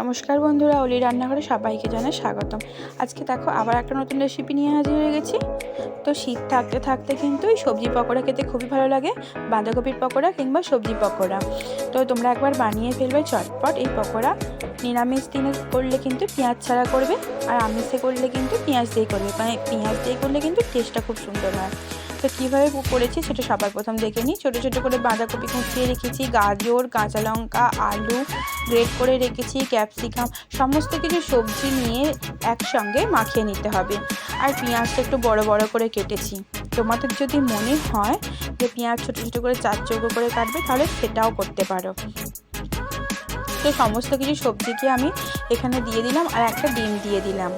নমস্কার বন্ধুরা, অলি রান্নাঘরে সবাইকে জানাই স্বাগতম। আজকে দেখো আবার একটা নতুন রেসিপি নিয়ে হাজির হয়ে গেছি। তো শীত থাকতে থাকতে কিন্তু এই সবজি পকোড়া খেতে খুবই ভালো লাগে, বাঁধাকপির পকোড়া কিংবা সবজি পকোড়া। তো তোমরা একবার বানিয়ে ফেলবে চটপট এই পকোড়া। নিরামিষ দিনে করলে কিন্তু পেঁয়াজ ছাড়া করবে, আর আমিষে করলে কিন্তু পেঁয়াজ দিয়ে করবে। মানে পেঁয়াজ দিয়ে করলে কিন্তু টেস্টটা খুব সুন্দর হয়। তো কীভাবে করেছি সেটা সবার প্রথম দেখে নিই। ছোটো ছোটো করে বাঁধাকপি কুচিয়ে রেখেছি, গাজর, কাঁচা লঙ্কা, আলু, গ্রেট করে রেখেছি, ক্যাপসিকাম, সমস্ত কিছু সবজি নিয়ে একসঙ্গে মাখিয়ে নিতে হবে। আর পেঁয়াজটা একটু বড় বড় করে কেটেছি। তোমাদের যদি মনে হয় যে পেঁয়াজ ছোটো ছোটো করে চার চৌকো করে কাটবে, তাহলে সেটাও করতে পারো। তো সমস্ত কিছু সবজিকে আমি এখানে দিয়ে দিলাম আর একটা ডিম দিয়ে দিলাম।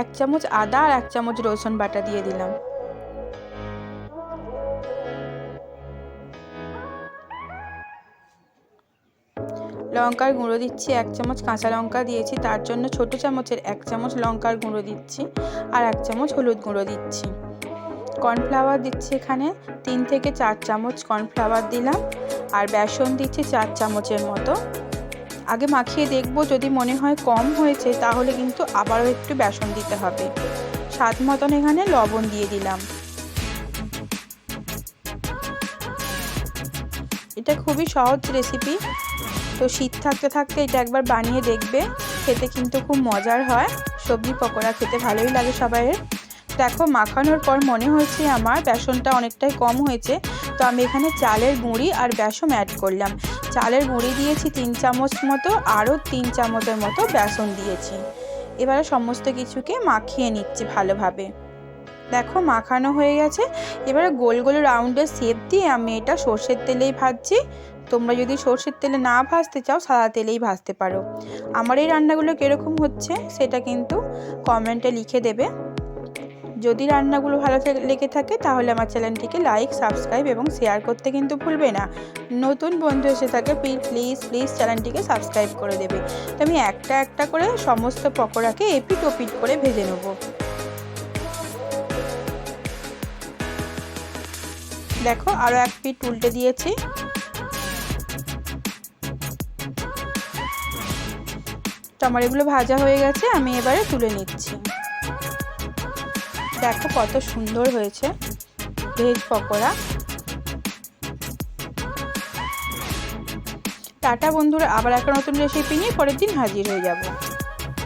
এক চামচ আদা আর এক চামচ রসুন বাটা দিয়ে দিলাম। লঙ্কার গুঁড়ো দিচ্ছি, এক চামচ কাঁচা লঙ্কা দিয়েছি, তার জন্য ছোট চামচের এক চামচ লঙ্কার গুঁড়ো দিচ্ছি আর এক চামচ হলুদ গুঁড়ো দিচ্ছি। কর্নফ্লাওয়ার দিচ্ছি এখানে, তিন থেকে চার চামচ কর্নফ্লাওয়ার দিলাম আর বেসন দিচ্ছি চার চামচের মতো। আগে মাখিয়ে দেখব, যদি মনে হয় কম হয়েছে, তাহলে কিন্তু আবারও একটু বেসন দিতে হবে। স্বাদ মতন এখানে লবণ দিয়ে দিলাম। এটা খুবই সহজ রেসিপি তো শীত থাকতে থাকতে এটা একবার বানিয়ে দেখবে। খেতে কিন্তু খুব মজার হয়। সবজি পকোড়া খেতে ভালোই লাগে সবাইয়ের। দেখো, মাখানোর পর মনে হয়েছে আমার বেসনটা অনেকটাই কম হয়েছে। তো আমি এখানে চালের গুঁড়ি আর বেসন অ্যাড করলাম। চালের গুঁড়ি দিয়েছি তিন চামচ মতো, আরও তিন চামচের মতো বেসন দিয়েছি। এবারে সমস্ত কিছুকে মাখিয়ে নিচ্ছি ভালোভাবে। দেখো, মাখানো হয়ে গেছে। এবারে গোল গোল রাউন্ডের শেপ দিয়ে আমি এটা সর্ষের তেলেই ভাজছি। তোমরা যদি সর্ষের তেলে না ভাজতে চাও, সাদা তেলেই ভাজতে পারো। আমার এই রান্নাগুলো কীরকম হচ্ছে, সেটা কিন্তু কমেন্টে লিখে দেবে। যদি রান্নাগুলো ভালো লেগে থাকে, তাহলে আমার চ্যানেলটিকে লাইক সাবস্ক্রাইব এবং শেয়ার করতে কিন্তু ভুলবে না। নতুন বন্ধু এসে থাকে প্লিজ প্লিজ চ্যানেলটিকে সাবস্ক্রাইব করে দেবে। তো আমি একটা একটা করে সমস্ত পকোড়াকে এপিট ওপিট করে ভেজে নেব। দেখো আরও এক পিট উল্টে দিয়েছি। আমার এগুলো ভাজা হয়ে গেছে, আমি এবারে তুলে নিচ্ছি। দেখো কত সুন্দর হয়েছে ভেজ পকোড়া। টাটা বন্ধুরা, আবার একটা নতুন রেসিপি নিয়ে পরের দিন হাজির হয়ে যাব।